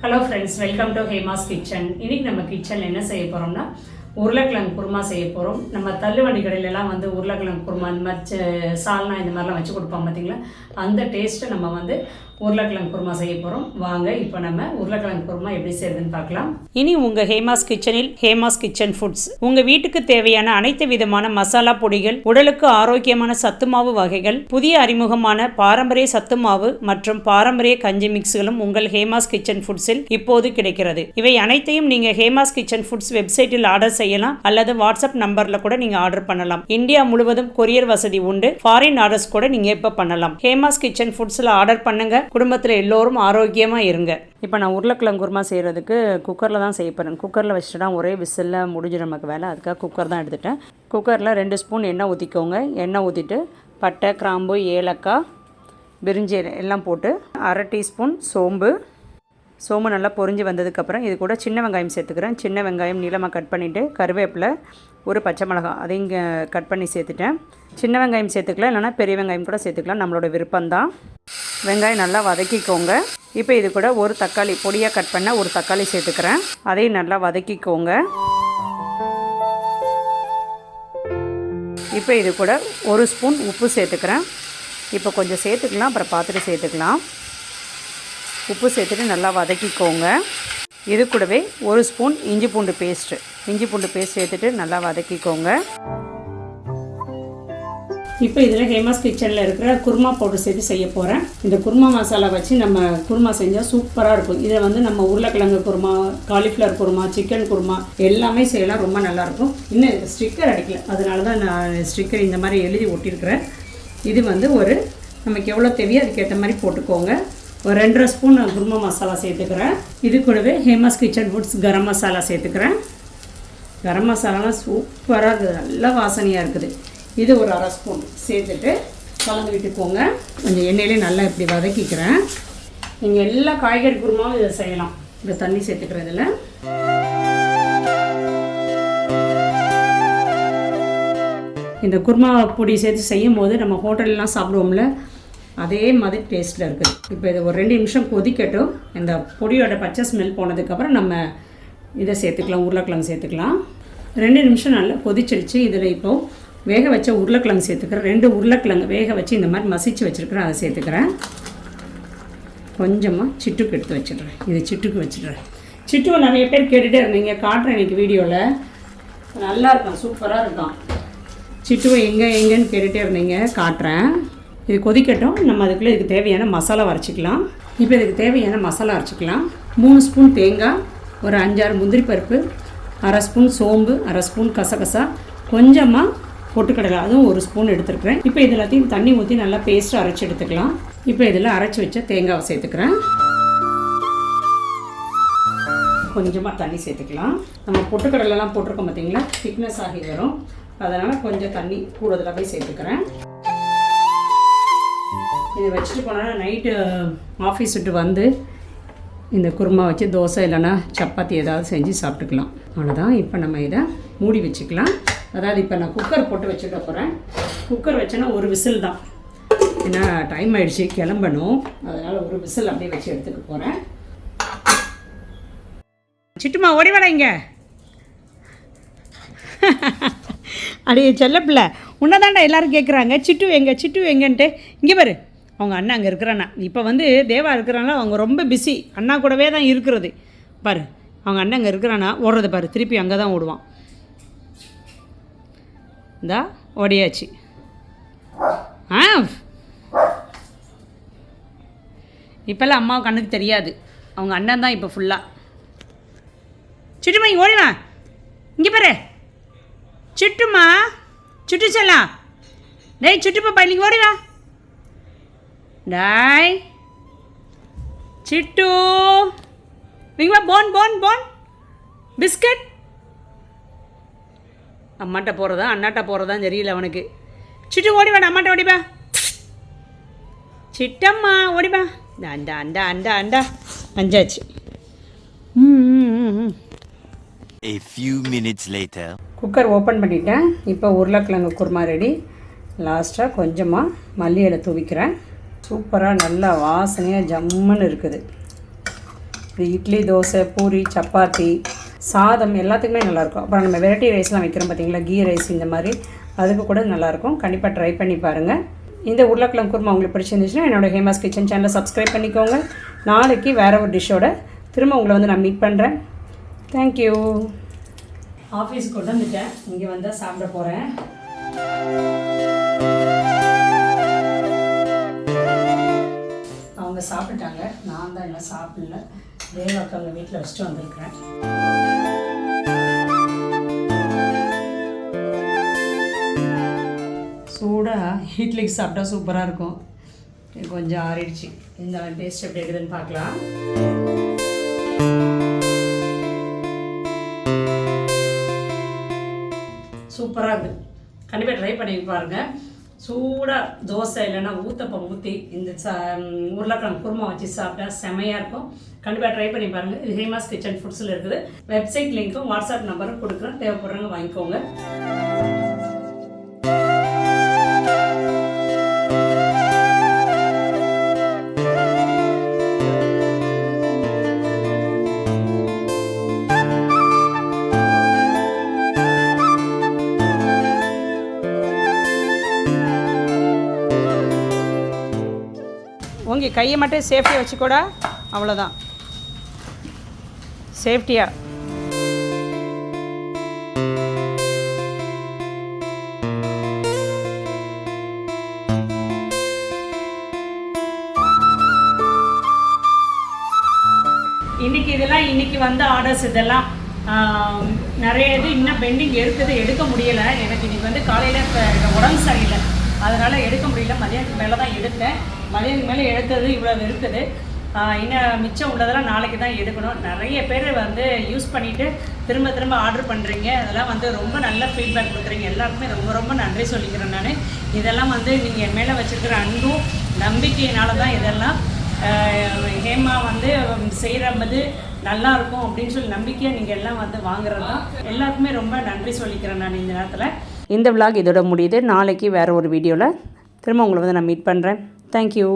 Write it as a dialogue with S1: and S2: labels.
S1: Hello friends welcome to Hema's kitchen இன்னைக்கு நம்ம கிச்சனில் என்ன செய்ய போகிறோம்னா உருளைக்கிழங்கு குருமா செய்ய போகிறோம் நம்ம தள்ளுவண்டி கடையிலலாம் வந்து உருளைக்கிழங்கு குருமா இந்த மாதிரி சால்னா இந்த மாதிரிலாம் வச்சு கொடுப்போம் பார்த்தீங்களா அந்த டேஸ்ட்டை நம்ம வந்து உருளைக்கிழங்கு குருமா செய்ய போகிறோம் வாங்க இப்போ நம்ம உருளைக்கிழங்கு குருமா எப்படி செய்யுதுன்னு பார்க்கலாம் இனி உங்கள் ஹேமாஸ் கிச்சனில் ஹேமாஸ் கிச்சன் ஃபுட்ஸ். உங்கள் வீட்டுக்கு தேவையான அனைத்து விதமான மசாலா பொடிகள் உடலுக்கு ஆரோக்கியமான சத்து மாவு வகைகள் புதிய அறிமுகமான பாரம்பரிய சத்து மாவு மற்றும் பாரம்பரிய கஞ்சி மிக்ஸ்களும் உங்கள் ஹேமாஸ் கிச்சன் ஃபுட்ஸில் இப்போது கிடைக்கிறது. இவை அனைத்தையும் நீங்கள் ஹேமாஸ் கிச்சன் ஃபுட்ஸ் வெப்சைட்டில் ஆர்டர் செய்யலாம் அல்லது வாட்ஸ்அப் நம்பரில் கூட நீங்கள் ஆர்டர் பண்ணலாம். இந்தியா முழுவதும் கொரியர் வசதி உண்டு. ஃபாரின் ஆர்டர்ஸ் கூட நீங்கள் இப்போ பண்ணலாம். ஹேமாஸ் கிச்சன் ஃபுட்ஸில் ஆர்டர் பண்ணுங்க. குடும்பத்தில் எல்லோரும் ஆரோக்கியமாக இருங்க. இப்போ நான் உருளைக்கிழங்கு குருமா செய்கிறதுக்கு குக்கரில் தான் செய்ய போகிறேன் குக்கரில் வச்சுட்டா ஒரே விசிலில் முடிஞ்சு நமக்கு வேலை. அதுக்காக குக்கர் தான் எடுத்துட்டேன். குக்கரில் ரெண்டு ஸ்பூன் எண்ணெய் ஊற்றிக்கோங்க எண்ணெய் ஊற்றிட்டு பட்டை கிராம்பு ஏலக்காய் பிரிஞ்சி எல்லாம் போட்டு அரை டீஸ்பூன் சோம்பு சோம்பு நல்லா பொரிஞ்சு வந்ததுக்கப்புறம் இது கூட சின்ன வெங்காயம் சேர்த்துக்கிறேன். சின்ன வெங்காயம் நீளமாக கட் பண்ணிவிட்டு கருவேப்பிலை ஒரு பச்சை மிளகாய் அதையும் கட் பண்ணி சேர்த்துட்டேன். சின்ன வெங்காயம் சேர்த்துக்கலாம் இல்லைனா பெரிய வெங்காயம் கூட சேர்த்துக்கலாம். நம்மளோட விருப்பம்தான். வெங்காயம் நல்லா வதக்கிக்கோங்க. இப்போ இது கூட ஒரு தக்காளி பொடியாக கட் பண்ண ஒரு தக்காளி சேர்த்துக்கிறேன். அதையும் நல்லா வதக்கிக்கோங்க. இப்போ இது கூட ஒரு ஸ்பூன் உப்பு சேர்த்துக்கிறேன். இப்போ கொஞ்சம் சேர்த்துக்கலாம் அப்புறம் பார்த்துட்டு சேர்த்துக்கலாம். உப்பு சேர்த்துட்டு நல்லா வதக்கிக்கோங்க. இது கூடவே ஒரு ஸ்பூன் இஞ்சி பூண்டு பேஸ்ட்டு. இஞ்சி பூண்டு பேஸ்ட் சேர்த்துட்டு நல்லா வதக்கிக்கோங்க. இப்போ இதில் ஹேமாஸ் கிச்சனில் இருக்கிற குருமா பவுடர் சேர்த்து செய்ய போகிறேன். இந்த குருமா மசாலா வச்சு நம்ம குருமா செஞ்சால் சூப்பராக இருக்கும். இதை வந்து நம்ம உருளைக்கிழங்கு குருமா காலிஃப்ளவர் குருமா சிக்கன் குருமா எல்லாமே செய்யலாம். ரொம்ப நல்லாயிருக்கும். இன்னும் ஸ்டிக்கர் அடிக்கல. அதனால தான் நான் ஸ்டிக்கர் இந்த மாதிரி எழுதி ஒட்டியிருக்கிறேன். இது வந்து ஒரு நமக்கு எவ்வளோ தேவையோ அதுக்கேற்ற மாதிரி போட்டுக்கோங்க. ஒரு ரெண்டரை ஸ்பூன் குருமா மசாலா சேர்த்துக்கிறேன். இது கூடவே ஹேமாஸ் கிச்சன் ஃபுட்ஸ் கரம் மசாலா சேர்த்துக்கிறேன். கரம் மசாலாலாம் சூப்பராக இருக்குது. நல்ல வாசனையாக இருக்குது. இது ஒரு அரை ஸ்பூன் சேர்த்துட்டு கலந்து விட்டுக்கோங்க. கொஞ்சம் எண்ணெயிலே நல்லா இப்படி வதக்கிக்கிறேன். நீங்கள் எல்லா காய்கறி குருமாவும் இதை செய்யலாம். இந்த தண்ணி சேர்த்துக்கிறதுல. இந்த குருமா பொடி சேர்த்து செய்யும் போது நம்ம ஹோட்டல்லாம் சாப்பிடுவோம்ல அதே மாதிரி டேஸ்ட்டில் இருக்குது. இப்போ இது ஒரு ரெண்டு நிமிஷம் கொதிக்கட்டும். இந்த பொடியோட பச்சை ஸ்மெல் போனதுக்கப்புறம் நம்ம இதை சேர்த்துக்கலாம் உருளைக்கிழங்கு சேர்த்துக்கலாம். ரெண்டு நிமிஷம் நல்லா கொதிச்சிருச்சு. இதில் இப்போ வேக வச்ச உருளைக்கிழங்கு சேர்த்துக்கிறேன். ரெண்டு உருளைக்கிழங்கு வேக வச்சு இந்த மாதிரி மசிச்சு வச்சுருக்கிறேன். அதை சேர்த்துக்கிறேன். கொஞ்சமாக சிட்டுக்கு எடுத்து வச்சிடுறேன். இது சிட்டுக்கு வச்சிடுறேன். சிட்டுவை நிறைய பேர் கேட்டுகிட்டே இருந்தீங்க. காட்டுறேன் இன்றைக்கி வீடியோவில் நல்லா இருக்கும் சூப்பராக இருக்கும் சிட்டுவை எங்கே எங்கேன்னு கேட்டுகிட்டே இருந்தீங்க. காட்டுறேன். இது கொதிக்கட்டும். நம்ம அதுக்குள்ளே இதுக்கு தேவையான மசாலா அரைச்சிக்கலாம் இப்போ இதுக்கு தேவையான மசாலா அரைச்சிக்கலாம். மூணு ஸ்பூன் தேங்காய் ஒரு அஞ்சாறு முந்திரி பருப்பு அரை ஸ்பூன் சோம்பு அரை ஸ்பூன் கசகசா. கொஞ்சமாக பொட்டுக்கடலை அதுவும் ஒரு ஸ்பூன் எடுத்துருக்குறேன். இப்போ இது எல்லாத்தையும் தண்ணி ஊற்றி நல்லா பேஸ்ட்டாக அரைச்சி எடுத்துக்கலாம். இப்போ இதில் அரைச்சி வச்ச தேங்காவை சேர்த்துக்கிறேன். கொஞ்சமாக தண்ணி சேர்த்துக்கலாம். நம்ம பொட்டுக்கடலைலாம் போட்டிருக்கோம் பார்த்தீங்களா திக்னஸ் ஆகி வரும். அதனால் கொஞ்சம் தண்ணி கூடுதலாகவே சேர்த்துக்கிறேன். இதை வச்சுட்டு போனால் நைட்டு ஆஃபீஸ் விட்டு வந்து இந்த குருமா வச்சு தோசை இல்லைன்னா சப்பாத்தி ஏதாவது செஞ்சு சாப்பிட்டுக்கலாம். அவ்வளோதான் இப்போ நம்ம இதை மூடி வச்சுக்கலாம். அதாவது இப்போ நான் குக்கர் போட்டு வச்சுக்க போகிறேன் குக்கர் வச்சேன்னா ஒரு விசில் தான். ஏன்னா டைம் ஆகிடுச்சி கிளம்பணும். அதனால் ஒரு விசில் அப்படியே வச்சு எடுத்துக்க போகிறேன் சிட்டுமா ஓடி வாடா இங்க. அடி செல்லப்பில்ல உன்னதாண்டா எல்லோரும் கேட்குறாங்க சிட்டு எங்கே சிட்டு எங்கன்ட்டு. இங்கே பாரு. அவங்க அண்ணன் அங்கே இருக்கிறானா? இப்போ வந்து தேவா இருக்கிறாங்களா அவங்க ரொம்ப பிஸி அண்ணா கூடவே தான் இருக்கிறது. பாரு அவங்க அண்ணன் அங்கே இருக்கிறானா? ஓடுறது பாரு திருப்பி அங்கே தான் ஓடுவான். இந்தா ஓடியாச்சு. ஆ. இப்போல்லாம் அம்மாவுக்கு கண்ணுக்கு தெரியாது. அவங்க அண்ணன் தான் இப்போ ஃபுல்லாக சுட்டுமா இங்கே ஓடிவா. இங்கே பாரு. சுட்டுமா சுட்டு செல்லாம் டேய் சுட்டுப்பா இன்னைக்கு ஓடிவா. டாய் சிட்டு இங்கே வா போன் போன் போன் பிஸ்கட் அம்மாட்ட போகிறதா அண்ணாட்ட போகிறதா தெரியல அவனுக்கு. சிட்டு ஓடிவா அம்மாட்ட ஓடிவா சிட்டம்மா ஓடிவா அண்டா அண்டா அண்டா அண்டா அஞ்சாச்சு.
S2: A few minutes later.
S1: Cooker open பண்ணிட்டேன். இப்போ உருளைக்கிழங்கு குருமா ரெடி. லாஸ்ட்டாக கொஞ்சமாக மல்லி இலை தூவிக்கிறேன். சூப்பராக நல்லா வாசனையாக ஜம்முன்னு இருக்குது. இது இட்லி தோசை பூரி சப்பாத்தி சாதம் எல்லாத்துக்குமே நல்லாயிருக்கும். அப்புறம் நம்ம வெரைட்டி ரைஸ்லாம் வைக்கிறோம் பார்த்தீங்களா? கீ ரைஸ் இந்த மாதிரி. அதுக்கு கூட நல்லாயிருக்கும். கண்டிப்பாக ட்ரை பண்ணி பாருங்கள் இந்த உருளைக்கிழங்கு குருமா உங்களுக்கு பிடிச்சிருந்துச்சுன்னா என்னோட ஹேமாஸ் கிச்சன் சேனலை சப்ஸ்கிரைப் பண்ணிக்கோங்க. நாளைக்கு வேறு ஒரு டிஷ்ஷோட திரும்ப உங்களை வந்து நான் மீட் பண்ணுறேன் தேங்க்யூ ஆஃபீஸ்க்கு கொண்டு வந்துட்டேன். இங்கே வந்தால் சாப்பிட போகிறேன் அவங்க சாப்பிட்டாங்க நான் தான் இன்னும் சாப்பிடல. தேவாக்கு வீட்டில் வச்சுட்டு வந்திருக்கிறேன். சூடாக இட்லிக்கு சாப்பிட்டா சூப்பராக இருக்கும். கொஞ்சம் ஆறிடுச்சு. இந்த டேஸ்ட் எப்படி இருக்குதுன்னு பார்க்கலாம். சூப்பராக இருக்குது கண்டிப்பாக ட்ரை பண்ணி பாருங்கள் சூடாக தோசை இல்லைன்னா ஊத்தப்பம் ஊற்றி இந்த ச உருளைக்கிழங்கு குருமா வச்சு சாப்பிட்டா செமையாக இருக்கும். கண்டிப்பாக ட்ரை பண்ணி பாருங்கள் இது ஹேமாஸ் கிச்சன் ஃபுட்ஸில் இருக்குது. வெப்சைட் லிங்க்கும் வாட்ஸ்அப் நம்பரும் கொடுக்குறோம் தேவைப்படுறவங்க வாங்கிக்கோங்க. கையை மட்டும் சேஃப்டியாக வச்சுக்கூட. அவ்வளோதான் சேஃப்டியாக இன்னைக்கு இதெல்லாம் இன்னைக்கு வந்த ஆர்டர்ஸ் இதெல்லாம் நிறைய இது இன்னும் பெண்டிங் எடுத்தது எடுக்க முடியல. எனக்கு இன்னைக்கு வந்து காலையில் இப்போ உடம்பு சரியில்லை. அதனால் எடுக்க முடியல. மதியானத்துக்கு மேலே தான் எடுத்தேன். மதியத்துக்கு மேலே எடுத்தது இவ்வளோ இருக்குது. இன்னும் மிச்சம் உள்ளதெல்லாம் நாளைக்கு தான் எடுக்கணும். நிறைய பேர் வந்து யூஸ் பண்ணிவிட்டு திரும்ப திரும்ப ஆர்டர் பண்ணுறீங்க அதெல்லாம் வந்து ரொம்ப நல்ல ஃபீட்பேக் கொடுக்குறீங்க. எல்லாருக்குமே ரொம்ப ரொம்ப நன்றி சொல்லிக்கிறேன் நான். இதெல்லாம் வந்து நீங்கள் என் மேலே வச்சுருக்கிற அன்பும் நம்பிக்கையினால தான் இதெல்லாம் ஹேமா வந்து செய்கிறது நல்லா இருக்கும் அப்படின்னு சொல்லி நம்பிக்கையாக நீங்கள் எல்லாம் வந்து வாங்குறது தான். எல்லாருக்குமே ரொம்ப நன்றி சொல்லிக்கிறேன் நான் இந்த நேரத்தில். இந்த விளாக் இதோட முடியுது. நாளைக்கு வேறு ஒரு வீடியோவில் திரும்ப உங்களை வந்து நான் மீட் பண்ணுறேன் தேங்க்யூ